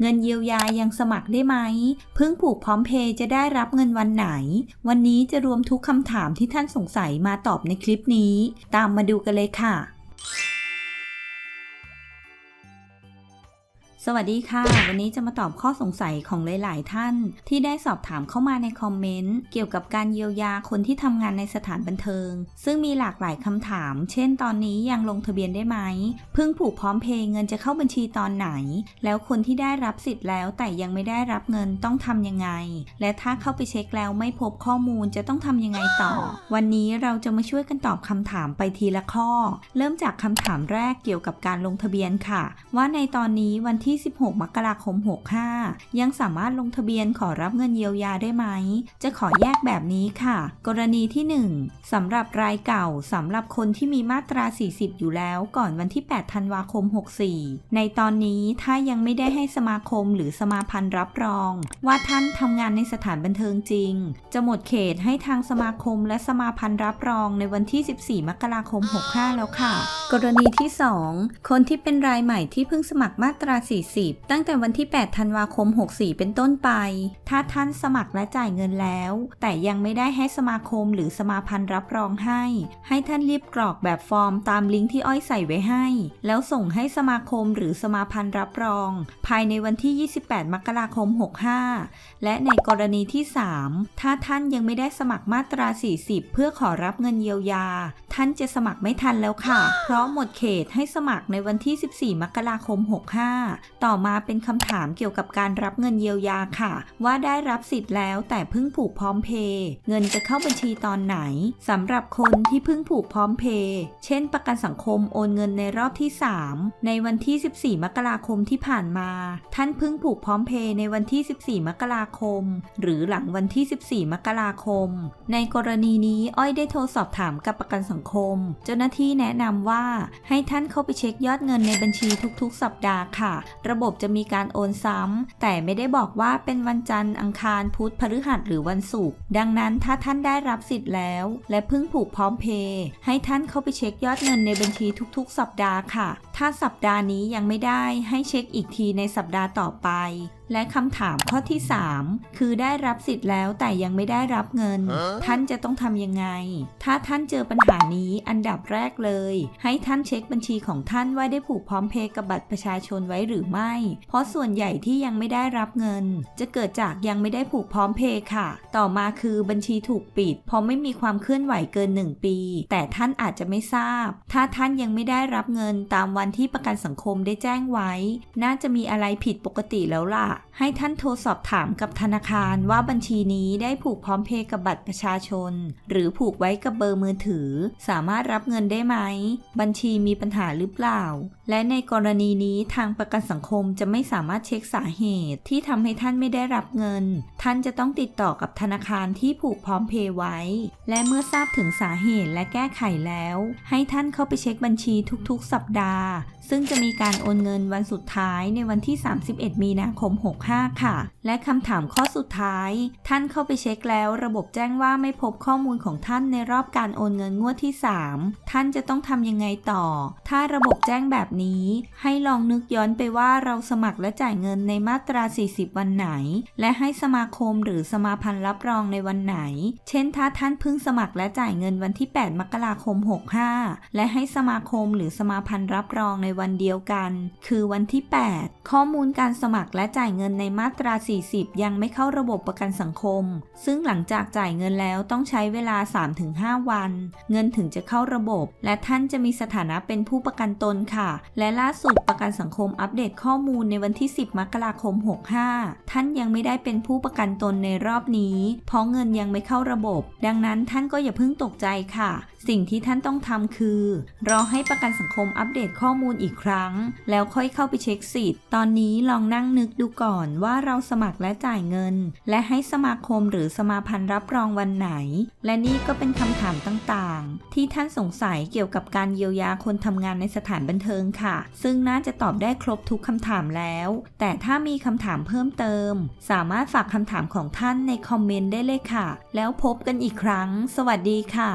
เงินเยียวยายังสมัครได้ไหม เพิ่งผูกพร้อมเพย์จะได้รับเงินวันไหน วันนี้จะรวมทุกคำถามที่ท่านสงสัยมาตอบในคลิปนี้ ตามมาดูกันเลยค่ะ สวัสดีค่ะ วันนี้จะมาตอบข้อสงสัยของหลาย ๆ ท่าน ที่ได้สอบถามเข้ามาในคอมเมนต์เกี่ยวกับการเยียวยาคนที่ทำงานในสถานบันเทิง ซึ่งมีหลากหลายคำถาม เช่น ตอนนี้ยังลงทะเบียนได้ไหมเพิ่งผูกพร้อมเพย์เงินจะเข้าบัญชีตอนไหน แล้วคนที่ได้รับสิทธิ์แล้วแต่ยังไม่ได้รับเงินต้องทำยังไง และถ้าเข้าไปเช็คแล้วไม่พบข้อมูลจะต้องทำยังไงต่อ วันนี้เราจะมาช่วยกันตอบคำถามไปทีละข้อ เริ่มจากคำถามแรกเกี่ยวกับการลงทะเบียนค่ะ ว่าในตอนนี้วันที่16 มกราคม 65 ยังสามารถลงทะเบียนขอรับเงินเยียวยาได้ไหม จะขอแยกแบบนี้ค่ะ กรณีที่ 1สำหรับรายเก่าสำหรับคนที่มีมาตรา 40 อยู่แล้วก่อนวันที่ 8 ธันวาคม 64 ในตอนนี้ถ้ายังไม่ได้ให้สมาคมหรือสมาพันธ์รับรอง ว่าท่านทำงานในสถานบันเทิงจริง จะหมดเขตให้ทางสมาคมและสมาพันธ์รับรองในวันที่ 14 มกราคม 65 แล้วค่ะ กรณีที่ 2 คนที่เป็นรายใหม่ที่เพิ่งสมัครมาตรา40 ตั้งแต่วันที่ 8 ธันวาคม 64 เป็นต้นไป ถ้าท่านสมัครและจ่ายเงินแล้ว แต่ยังไม่ได้ให้สมาคมหรือสมาพันธ์รับรองให้ ให้ท่านรีบกรอกแบบฟอร์มตามลิงก์ที่อ้อยใส่ไว้ให้ แล้วส่งให้สมาคมหรือสมาพันธ์รับรอง ภายในวันที่ 28 มกราคม 65 และในกรณีที่ 3 ถ้าท่านยังไม่ได้สมัครมาตรา 40 เพื่อขอรับเงินเยียวยา ท่านจะสมัครไม่ทันแล้วค่ะ เพราะหมดเขตให้สมัครในวันที่ 14 มกราคม 65ต่อมาเป็นคำถามเกี่ยวกับการรับเงินเยียวยาค่ะ ว่าได้รับสิทธิ์แล้วแต่เพิ่งผูกพร้อมเพย์เงินจะเข้าบัญชีตอนไหนสำหรับคนที่เพิ่งผูกพร้อมเพย์เช่น ประกันสังคมโอนเงินในรอบที่ 3 ในวันที่ 14 มกราคมที่ผ่านมา ท่านเพิ่งผูกพร้อมเพย์ในวันที่ 14 มกราคม หรือหลังวันที่ 14 มกราคม ในกรณีนี้อ้อยได้โทรสอบถามกับประกันสังคม เจ้าหน้าที่แนะนำว่าให้ท่านเข้าไปเช็คยอดเงินในบัญชีทุกๆ สัปดาห์ค่ะ ระบบจะมีการโอนซ้ำ แต่ไม่ได้บอกว่าเป็นวันจันทร์อังคารพุธพฤหัสหรือวันศุกร์ดังนั้นถ้าท่านได้รับสิทธิ์แล้ว และเพิ่งผูกพร้อมเพย์ให้ท่านเข้าไปเช็คยอดเงินในบัญชีทุกๆ สัปดาห์ค่ะถ้าสัปดาห์นี้ยังไม่ได้ให้เช็คอีกทีในสัปดาห์ต่อไป และคำถามข้อที่ 3 คือได้รับสิทธิ์แล้วแต่ยังไม่ได้รับเงิน ท่านจะต้องทำยังไง ถ้าท่านเจอปัญหานี้อันดับแรกเลย ให้ท่านเช็คบัญชีของท่านว่าได้ผูกพร้อมเพย์กับบัตรประชาชนไว้หรือไม่ เพราะส่วนใหญ่ที่ยังไม่ได้รับเงิน จะเกิดจากยังไม่ได้ผูกพร้อมเพย์ค่ะ ต่อมาคือบัญชีถูกปิด เพราะไม่มีความเคลื่อนไหวเกิน 1 ปี แต่ท่านอาจจะไม่ทราบ ถ้าท่านยังไม่ได้รับเงินตามวันที่ประกันสังคมได้แจ้งไว้ น่าจะมีอะไรผิดปกติแล้วล่ะ ให้ท่านโทรสอบถามกับธนาคารว่าบัญชีนี้ได้ผูกพร้อมเพย์กับบัตรประชาชน หรือผูกไว้กับเบอร์มือถือ สามารถรับเงินได้ไหม บัญชีมีปัญหาหรือเปล่า และในกรณีนี้ทางประกันสังคมจะไม่สามารถเช็คสาเหตุ ที่ทำให้ท่านไม่ได้รับเงิน ท่านจะต้องติดต่อกับธนาคารที่ผูกพร้อมเพย์ไว้ และเมื่อทราบถึงสาเหตุและแก้ไขแล้ว ให้ท่านเข้าไปเช็คบัญชีทุกๆ สัปดาห์ ซึ่งจะมีการโอนเงินวันสุดท้ายในวันที่ 31 มีนาคม 65 ค่ะ และคำถามข้อสุดท้าย ท่านเข้าไปเช็คแล้ว ระบบแจ้งว่าไม่พบข้อมูลของท่านในรอบการโอนเงินงวดที่ 3 ท่านจะต้องทำยังไงต่อ ถ้าระบบแจ้งแบบนี้ ให้ลองนึกย้อนไปว่าเราสมัครและจ่ายเงินในมาตรา 40 วันไหน และให้สมาคมหรือสมาพันธ์รับรองในวันไหน เช่นถ้าท่านเพิ่งสมัครและจ่ายเงินวันที่ 8 มกราคม 65 และให้สมาคมหรือสมาพันธ์รับรองในวันเดียวกัน คือวันที่ 8 ข้อมูลการสมัครและจ่ายเงินในมาตรา 40 ยังไม่เข้าระบบประกันสังคม ซึ่งหลังจากจ่ายเงินแล้วต้องใช้เวลา 3-5 วัน เงินถึงจะเข้าระบบ และท่านจะมีสถานะเป็นผู้ประกันตนค่ะและล่าสุดประกันสังคมอัปเดตข้อมูลในวันที่ 10 มกราคม 65 ท่านยังไม่ได้เป็นผู้ประกันตนในรอบนี้ เพราะเงินยังไม่เข้าระบบ ดังนั้นท่านก็อย่าเพิ่งตกใจค่ะ สิ่งที่ท่านต้องทำคือ รอให้ประกันสังคมอัปเดตข้อมูลอีกครั้ง แล้วค่อยเข้าไปเช็คสิทธิ์ ตอนนี้ลองนั่งนึกดูก่อนว่าเราสมัครและจ่ายเงิน และให้สมาคมหรือสมาพันธ์รับรองวันไหน และนี่ก็เป็นคำถามต่างๆ ที่ท่านสงสัยเกี่ยวกับการเยียวยาคนทำงานในสถานบันเทิงค่ะ ซึ่งน่าจะตอบได้ครบทุกคำถามแล้ว แต่ถ้ามีคำถามเพิ่มเติม สามารถฝากคำถามของท่านในคอมเมนต์ได้เลยค่ะ แล้วพบกันอีกครั้ง สวัสดีค่ะ